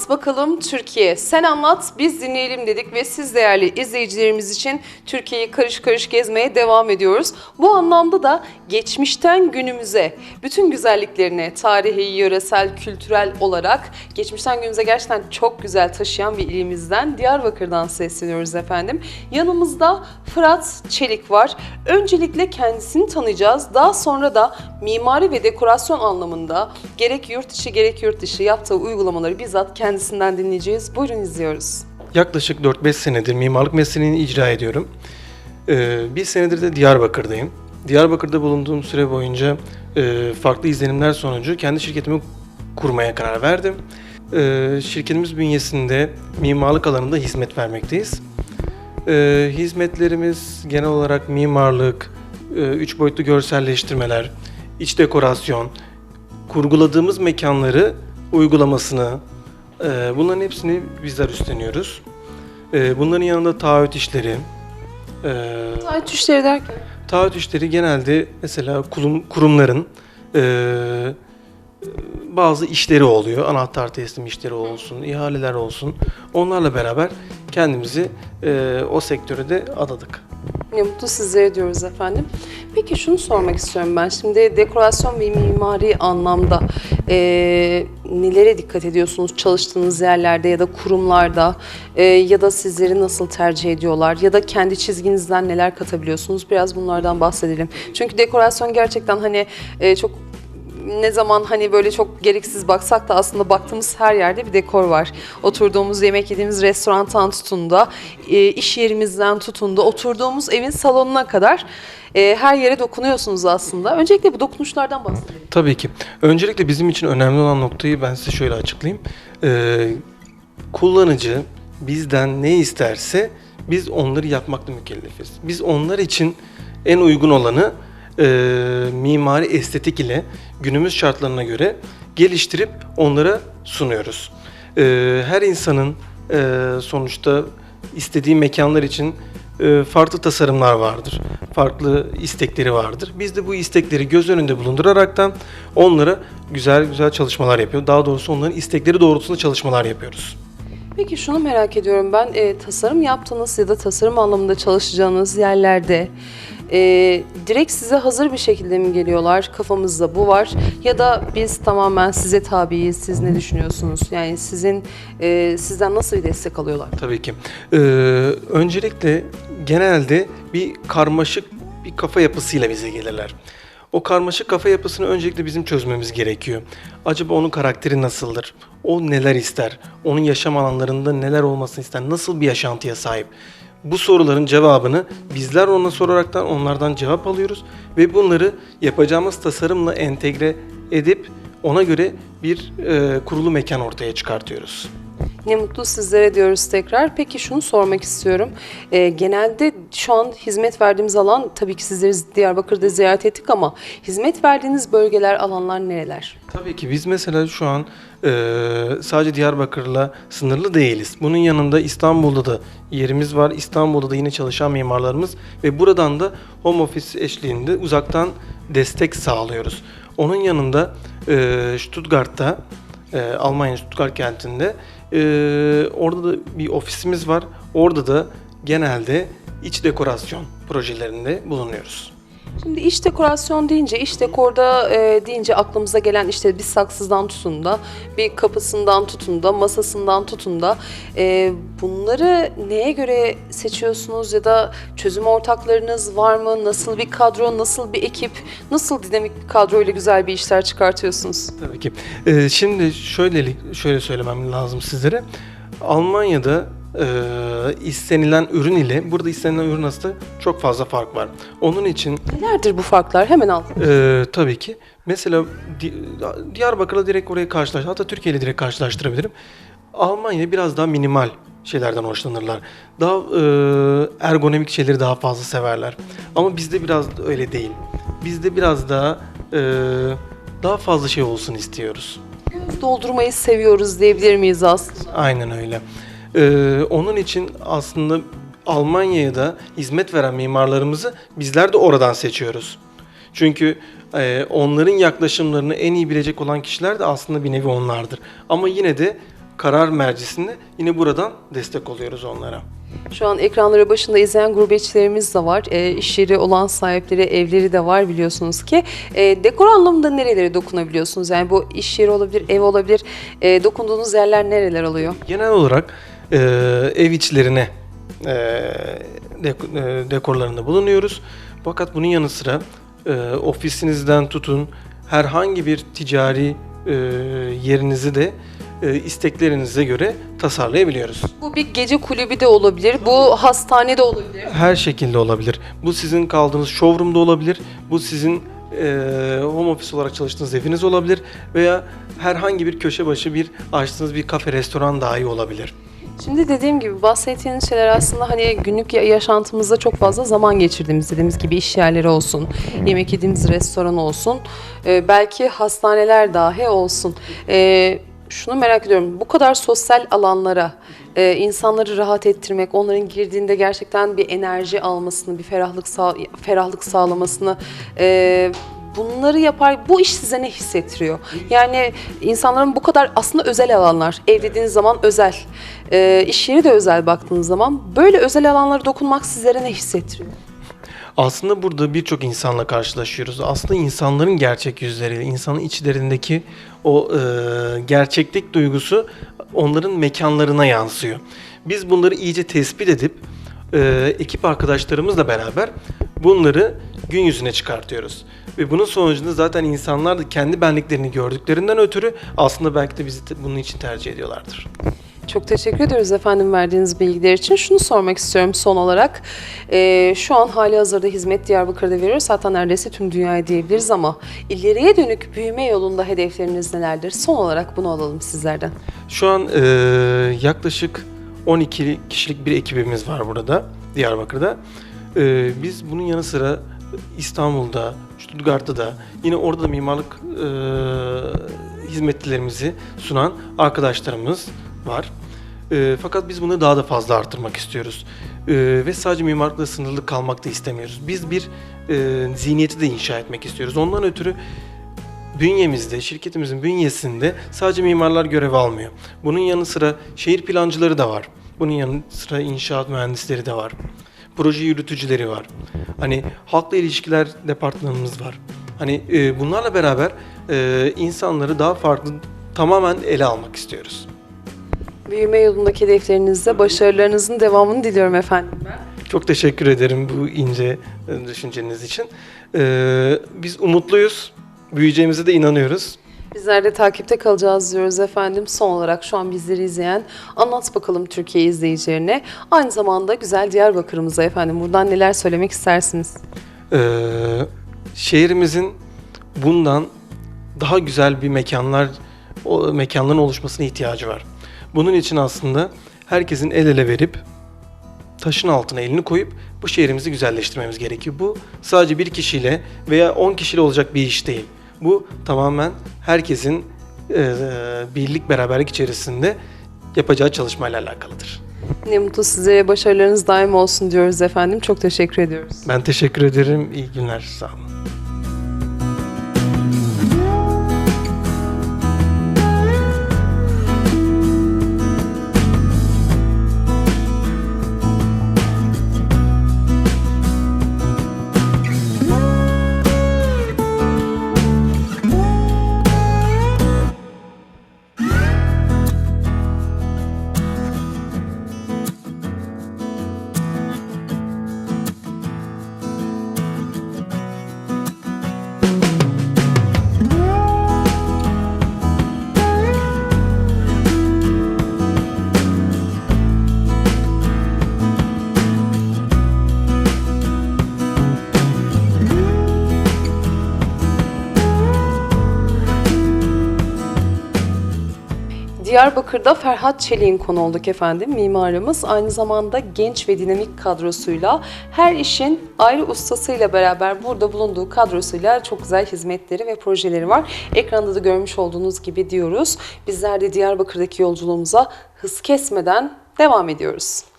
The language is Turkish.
Anlat bakalım Türkiye. Sen anlat, biz dinleyelim dedik ve siz değerli izleyicilerimiz için Türkiye'yi karış karış gezmeye devam ediyoruz. Bu anlamda da geçmişten günümüze, bütün güzelliklerine, tarihi, yöresel, kültürel olarak geçmişten günümüze gerçekten çok güzel taşıyan bir ilimizden Diyarbakır'dan sesleniyoruz efendim. Yanımızda Fırat Çelik var. Öncelikle kendisini tanıyacağız. Daha sonra da mimari ve dekorasyon anlamında gerek yurt içi gerek yurt dışı yaptığı uygulamaları bizzat kendisinden dinleyeceğiz. Buyurun izliyoruz. Yaklaşık 4-5 senedir mimarlık mesleğini icra ediyorum. Ee, bir senedir de Diyarbakır'dayım. Diyarbakır'da bulunduğum süre boyunca e, farklı izlenimler sonucu kendi şirketimi kurmaya karar verdim. Ee, şirketimiz bünyesinde mimarlık alanında hizmet vermekteyiz. Ee, hizmetlerimiz genel olarak mimarlık, e, üç boyutlu görselleştirmeler, iç dekorasyon, kurguladığımız mekanları uygulamasını, e, bunların hepsini bizler üstleniyoruz. E, bunların yanında taahhüt işleri, e, Taahhüt işleri derken? taahhüt işleri genelde mesela kurum, kurumların e, bazı işleri oluyor. Anahtar teslim işleri olsun, ihaleler olsun. Onlarla beraber kendimizi e, o sektöre de adadık. Ne mutlu sizlere diyoruz efendim. Peki şunu sormak istiyorum ben. Şimdi dekorasyon ve mimari anlamda eee, nelere dikkat ediyorsunuz çalıştığınız yerlerde ya da kurumlarda Eee, ya da sizleri nasıl tercih ediyorlar ya da kendi çizginizden neler katabiliyorsunuz? Biraz bunlardan bahsedelim. Çünkü dekorasyon gerçekten hani eee, çok ne zaman hani böyle çok gereksiz baksak da aslında baktığımız her yerde bir dekor var. Oturduğumuz, yemek yediğimiz restorantan tutun da, e, iş yerimizden tutun da, oturduğumuz evin salonuna kadar e, her yere dokunuyorsunuz aslında. Öncelikle bu dokunuşlardan bahsedelim. Tabii ki. Öncelikle bizim için önemli olan noktayı ben size şöyle açıklayayım. Ee, kullanıcı bizden ne isterse biz onları yapmakla mükellefiz. Biz onlar için en uygun olanı e, mimari estetik ile günümüz şartlarına göre geliştirip onlara sunuyoruz. E, her insanın e, sonuçta istediği mekanlar için e, farklı tasarımlar vardır. Farklı istekleri vardır. Biz de bu istekleri göz önünde bulunduraraktan onlara güzel güzel çalışmalar yapıyor. Daha doğrusu onların istekleri doğrultusunda çalışmalar yapıyoruz. Peki şunu merak ediyorum ben e, tasarım yaptığınız ya da tasarım anlamında çalışacağınız yerlerde e, direkt size hazır bir şekilde mi geliyorlar kafamızda bu var ya da biz tamamen size tabiiz siz ne düşünüyorsunuz yani sizin e, sizden nasıl bir destek alıyorlar? Tabii ki. Ee, öncelikle genelde bir karmaşık bir kafa yapısıyla bize gelirler. O karmaşık kafa yapısını öncelikle bizim çözmemiz gerekiyor. Acaba onun karakteri nasıldır? O neler ister? Onun yaşam alanlarında neler olmasını ister? Nasıl bir yaşantıya sahip? Bu soruların cevabını bizler ona soraraktan onlardan cevap alıyoruz ve bunları yapacağımız tasarımla entegre edip ona göre bir e, kurulu mekan ortaya çıkartıyoruz. Ne mutlu sizlere diyoruz tekrar. Peki şunu sormak istiyorum. Ee, genelde şu an hizmet verdiğimiz alan tabii ki sizleri Diyarbakır'da ziyaret ettik ama hizmet verdiğiniz bölgeler, alanlar nereler? Tabii ki biz mesela şu an e, sadece Diyarbakır'la sınırlı değiliz. Bunun yanında İstanbul'da da yerimiz var. İstanbul'da da yine çalışan mimarlarımız ve buradan da home office eşliğinde uzaktan destek sağlıyoruz. Onun yanında e, Stuttgart'ta, e, Almanya Stuttgart kentinde e, orada da bir ofisimiz var. Orada da genelde iç dekorasyon projelerinde bulunuyoruz. Şimdi iş dekorasyon deyince, iş dekorda e, deyince aklımıza gelen işte bir saksızdan tutun da, bir kapısından tutun da, masasından tutun da e, bunları neye göre seçiyorsunuz ya da çözüm ortaklarınız var mı? Nasıl bir kadro, nasıl bir ekip, nasıl dinamik bir kadroyla güzel bir işler çıkartıyorsunuz? Tabii ki. Ee, şimdi şöyle şöyle söylemem lazım sizlere. Almanya'da e, istenilen ürün ile burada istenilen ürün arasında çok fazla fark var. Onun için Nelerdir bu farklar? Hemen al. e, tabii ki mesela Di- Diyarbakır'la direkt oraya karşılaş, hatta Türkiye ile direkt karşılaştırabilirim. Almanya biraz daha minimal şeylerden hoşlanırlar. Daha e, ergonomik şeyleri daha fazla severler. Ama bizde biraz öyle değil. Bizde biraz daha e, daha fazla şey olsun istiyoruz. Doldurmayı seviyoruz diyebilir miyiz aslında? Aynen öyle. Ee, onun için aslında Almanya'ya da hizmet veren mimarlarımızı bizler de oradan seçiyoruz. Çünkü e, onların yaklaşımlarını en iyi bilecek olan kişiler de aslında bir nevi onlardır. Ama yine de karar mercisinde yine buradan destek oluyoruz onlara. Şu an ekranları başında izleyen gurbetçilerimiz de var. E, iş yeri olan sahipleri, evleri de var biliyorsunuz ki. E, dekor anlamında nerelere dokunabiliyorsunuz? Yani bu iş yeri olabilir, ev olabilir. E, dokunduğunuz yerler nereler oluyor? Genel olarak e, ev içlerine e, e, dekorlarında bulunuyoruz. Fakat bunun yanı sıra e, ofisinizden tutun herhangi bir ticari e, yerinizi de e, isteklerinize göre tasarlayabiliyoruz. Bu bir gece kulübü de olabilir, bu hastane de olabilir. Her şekilde olabilir. Bu sizin kaldığınız showroom'da olabilir. Bu sizin e, home office olarak çalıştığınız eviniz olabilir. Veya herhangi bir köşe başı bir açtığınız bir kafe, restoran dahi olabilir. Şimdi dediğim gibi bahsettiğiniz şeyler aslında hani günlük ya- yaşantımızda çok fazla zaman geçirdiğimiz dediğimiz gibi iş yerleri olsun, yemek yediğimiz restoran olsun, e, belki hastaneler dahi olsun. E, şunu merak ediyorum, bu kadar sosyal alanlara e, insanları rahat ettirmek, onların girdiğinde gerçekten bir enerji almasını, bir ferahlık sağ, ferahlık sağlamasını e, bunları yapar. Bu iş size ne hissettiriyor? Yani insanların bu kadar aslında özel alanlar. Ev dediğiniz zaman özel. E, iş yeri de özel baktığınız zaman. Böyle özel alanlara dokunmak sizlere ne hissettiriyor? Aslında burada birçok insanla karşılaşıyoruz. Aslında insanların gerçek yüzleriyle, insanın içlerindeki o e, gerçeklik duygusu onların mekanlarına yansıyor. Biz bunları iyice tespit edip e, ekip arkadaşlarımızla beraber bunları gün yüzüne çıkartıyoruz. Ve bunun sonucunda zaten insanlar da kendi benliklerini gördüklerinden ötürü aslında belki de bizi bunun için tercih ediyorlardır. Çok teşekkür ediyoruz efendim verdiğiniz bilgiler için. Şunu sormak istiyorum son olarak. Ee, şu an hali hazırda hizmet Diyarbakır'da veriyoruz. Hatta neredeyse tüm dünyaya diyebiliriz ama ileriye dönük büyüme yolunda hedefleriniz nelerdir? Son olarak bunu alalım sizlerden. Şu an e, yaklaşık 12 kişilik bir ekibimiz var burada Diyarbakır'da. E, biz bunun yanı sıra İstanbul'da, Stuttgart'ta da yine orada da mimarlık e, hizmetlerimizi sunan arkadaşlarımız var. E, fakat biz bunu daha da fazla arttırmak istiyoruz. E, ve sadece mimarlıkla sınırlı kalmak da istemiyoruz. Biz bir e, zihniyeti de inşa etmek istiyoruz. Ondan ötürü bünyemizde, şirketimizin bünyesinde sadece mimarlar görev almıyor. Bunun yanı sıra şehir plancıları da var. Bunun yanı sıra inşaat mühendisleri de var. Proje yürütücüleri var. Hani halkla ilişkiler departmanımız var. Hani e, bunlarla beraber e, insanları daha farklı tamamen ele almak istiyoruz. Büyüme yolundaki hedeflerinizde başarılarınızın devamını diliyorum efendim. Çok teşekkür ederim bu ince e, düşünceniz için. E, biz umutluyuz. Büyüyeceğimize de inanıyoruz. Bizler de takipte kalacağız diyoruz efendim. Son olarak şu an bizleri izleyen anlat bakalım Türkiye izleyicilerine. Aynı zamanda güzel Diyarbakır'ımıza efendim. Buradan neler söylemek istersiniz? Ee, şehrimizin bundan daha güzel bir mekanlar o mekanların oluşmasına ihtiyacı var. Bunun için aslında herkesin el ele verip taşın altına elini koyup bu şehrimizi güzelleştirmemiz gerekiyor. Bu sadece bir kişiyle veya 10 kişiyle olacak bir iş değil. Bu tamamen herkesin e, birlik beraberlik içerisinde yapacağı çalışmayla alakalıdır. Ne mutlu sizlere başarılarınız daim olsun diyoruz efendim. Çok teşekkür ediyoruz. Ben teşekkür ederim. İyi günler. Sağ olun. Diyarbakır'da Ferhat Çelik'in konu olduk efendim. Mimarımız aynı zamanda genç ve dinamik kadrosuyla her işin ayrı ustasıyla beraber burada bulunduğu kadrosuyla çok güzel hizmetleri ve projeleri var. Ekranda da görmüş olduğunuz gibi diyoruz. Bizler de Diyarbakır'daki yolculuğumuza hız kesmeden devam ediyoruz.